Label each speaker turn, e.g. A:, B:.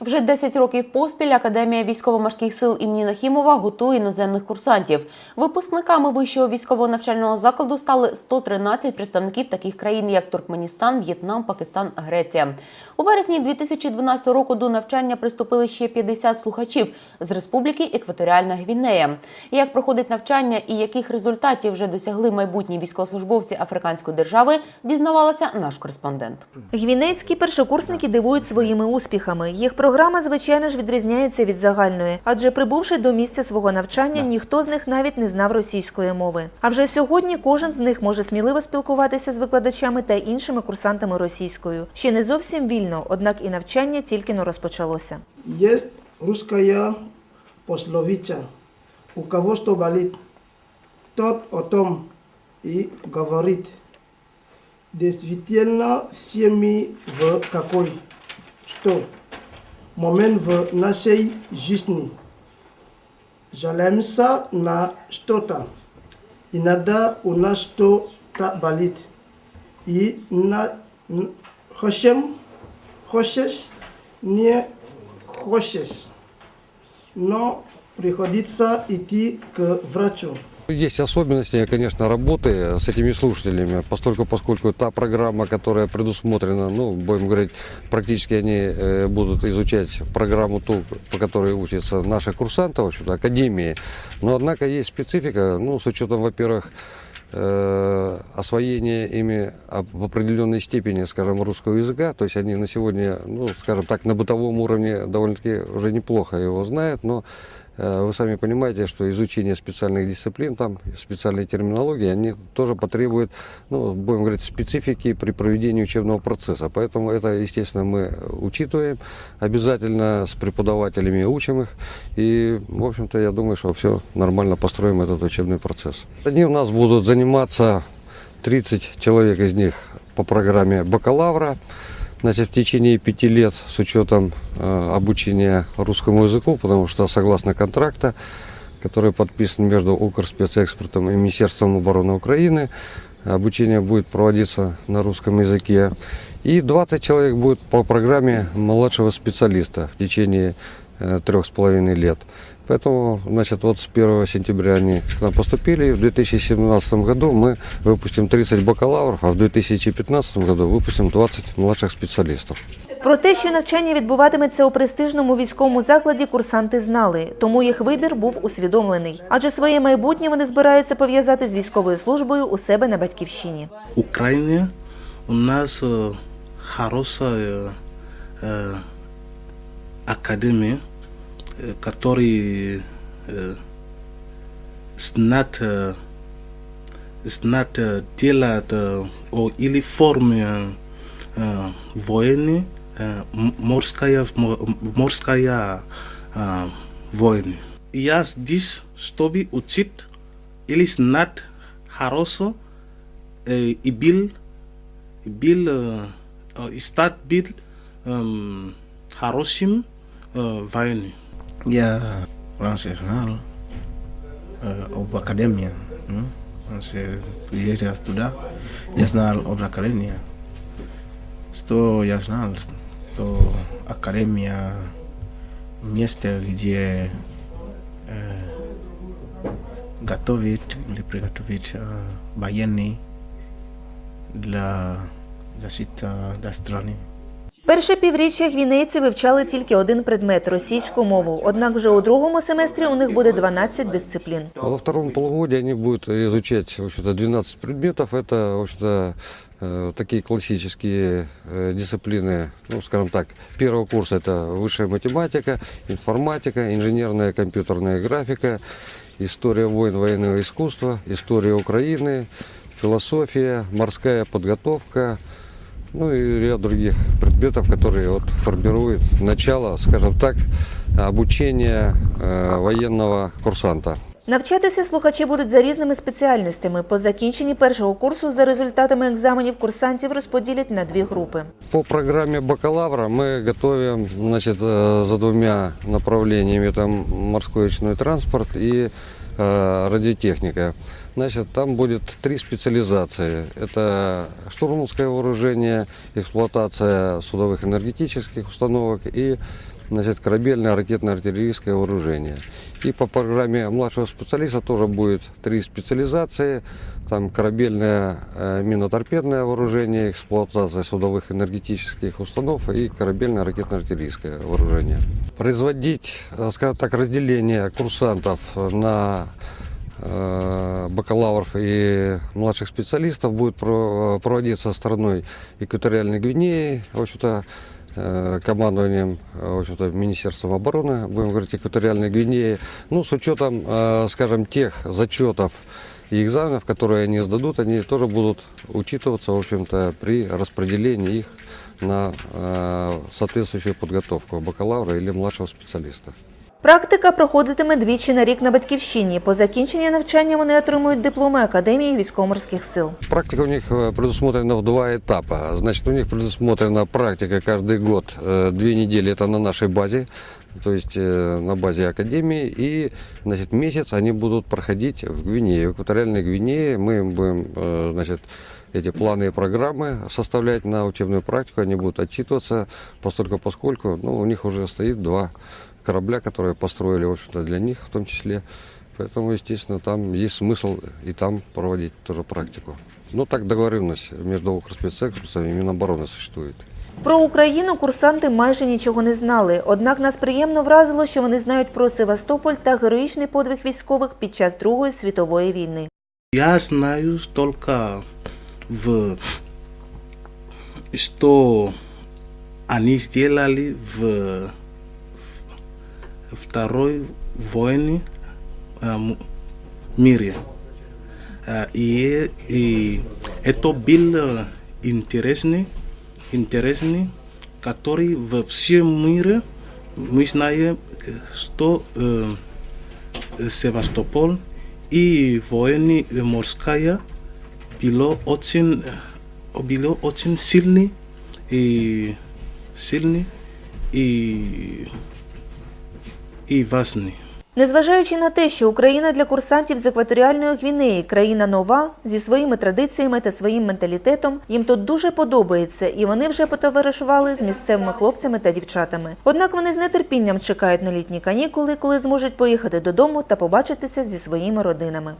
A: Вже 10 років поспіль Академія військово-морських сил імені Нахімова готує іноземних курсантів. Випускниками вищого військового навчального закладу стали 113 представників таких країн, як Туркменістан, В'єтнам, Пакистан, Греція. У березні 2012 року до навчання приступили ще 50 слухачів з Республіки Екваторіальна Гвінея. Як проходить навчання і яких результатів вже досягли майбутні військовослужбовці африканської держави, дізнавалася наш кореспондент.
B: Гвінейські першокурсники дивують своїми успіхами. Їх програма, звичайно ж, відрізняється від загальної, адже прибувши до місця свого навчання, ніхто з них навіть не знав російської мови. А вже сьогодні кожен з них може сміливо спілкуватися з викладачами та іншими курсантами російською. Ще не зовсім вільно, однак і навчання тільки но розпочалося.
C: Есть русская пословица. У кого что болит, тот о том и говорит. Действительно, все мы в какой что момент в нашей жизни жалуемся на что-то. Иногда у нас что-то болит. И на, хочем, хочешь, не хочешь, но приходится идти к врачу.
D: Есть особенности, конечно, работы с этими слушателями, постольку, поскольку та программа, которая предусмотрена, ну, будем говорить, практически они э, будут изучать программу ту, по которой учатся наши курсанты, в общем-то, академии. Но, однако, есть специфика, ну, с учетом, во-первых, э, освоения ими в определенной степени, скажем, русского языка. То есть они на сегодня, ну, скажем так, на бытовом уровне довольно-таки уже неплохо его знают, но вы сами понимаете, что изучение специальных дисциплин, там специальной терминологии, они тоже потребуют, ну, будем говорить, специфики при проведении учебного процесса. Поэтому это, естественно, мы учитываем, обязательно с преподавателями учим их. И, в общем-то, я думаю, что все нормально построим этот учебный процесс. Они у нас будут заниматься 30 человек из них по программе бакалавра. Значит, в течение пяти лет с учетом э, обучения русскому языку, потому что согласно контракта, который подписан между Укрспецэкспортом и Министерством обороны Украины, обучение будет проводиться на русском языке. И 20 человек будет по программе младшего специалиста в течение э, трех с половиной лет. Поэтому, значит, вот с 1 сентября они к нам поступили. В 2017 году мы выпустим 30 бакалавров, а в 2015 году выпустим 20 младших специалистов.
B: Про те, що навчання відбуватиметься у престижному військовому закладі, курсанти знали, тому їх вибір був усвідомлений. Адже своє майбутнє вони збираються пов'язати з військовою службою у себе на батьківщині.
E: Украине у нас э, хорошая э, академия, э, который э, знает, э, знает э, делать э, о, или форме э, войны, э, м- морская, м- морская э, войны. Я здесь, чтобы учить или знать хорошо э, и бил, и бил, э, э, стать бил эм, хорошим э, войны.
F: ya France uh, Nationale uh, of Academia mm? France Prieta Studa National of Academia. Sto National Sto academia Mieste gdzie uh, gatovit ili Prigatowic uh, bajeni la dla sita dla
B: Перше півріччя гвінейці вивчали тільки один предмет російську мову. Однак вже у другому семестрі у них буде 12 дисциплін.
D: А во втором полугодии они будут изучать в общем-то, 12 предметов. Это в общем-то, э, такие классические э, дисциплины, ну, скажем так, первого курса это высшая математика, информатика, инженерная компьютерная графика, история войн военного искусства, история Украины, философия, морская подготовка, ну и ряд других предметов, которые вот формируют начало, скажем так, обучения э, военного курсанта.
B: Навчатися слухачі будуть за різними спеціальностями. По закінченні першого курсу за результатами екзаменів курсантів розподілять на дві групи.
D: По программе бакалавра мы готовим значит, э, за двумя направлениями. Там морской речной транспорт и э, радиотехника. Значит, там будет три специализации. Это штурманское вооружение, эксплуатация судовых энергетических установок и значит, корабельное ракетно-артиллерийское вооружение. И по программе младшего специалиста тоже будет три специализации. Там корабельное э, миноторпедное вооружение, эксплуатация судовых энергетических установ и корабельное ракетно-артиллерийское вооружение. Производить, э, скажем так, разделение курсантов на э, бакалавров и младших специалистов будет про- проводиться стороной экваториальной Гвинеи, в общем-то, э, командованием, э, в общем-то, Министерством обороны, будем говорить, экваториальной Гвинеи, ну, с учетом, э, скажем, тех зачетов и экзаменов, которые они сдадут, они тоже будут учитываться, в общем-то, при распределении их на э, соответствующую подготовку бакалавра или младшего специалиста.
B: Практика проходитиме двічі на рік на батьківщині. По закінченні навчання вони отримують дипломи Академії військово-морських сил.
D: Практика у них э, предусмотрена в два этапа. Значит, у них предусмотрена практика каждый год, э, две недели это на нашей базе, то есть э, на базе Академии, и значит, месяц они будут проходить в Гвинее, в экваториальной Гвинее. Мы им будем э, значит, эти планы и программы составлять на учебную практику, они будут отчитываться, постольку поскольку ну, у них уже стоит два корабля, которые построили, в общем-то, для них в том числе. Поэтому, естественно, там есть смысл и там проводить тоже практику. Ну, так договоренность между Укрспецсектором и Минобороны существует.
B: Про Україну курсанти майже нічого не знали. Однак нас приємно вразило, що вони знають про Севастополь та героїчний подвиг військових під час Другої світової війни.
E: Я знаю только в что они сделали в в второй войны э, мире. И, и это был интересный, интересный, который во всем мире мы знаем, что э, Севастополь и военный морская было очень, было очень сильный и сильный и, и весни.
B: Незважаючи на те, що Україна для курсантів з екваторіальної Гвінеї країна нова зі своїми традиціями та своїм менталітетом, їм тут дуже подобається, і вони вже потоваришували з місцевими хлопцями та дівчатами. Однак вони з нетерпінням чекають на літні канікули, коли зможуть поїхати додому та побачитися зі своїми родинами.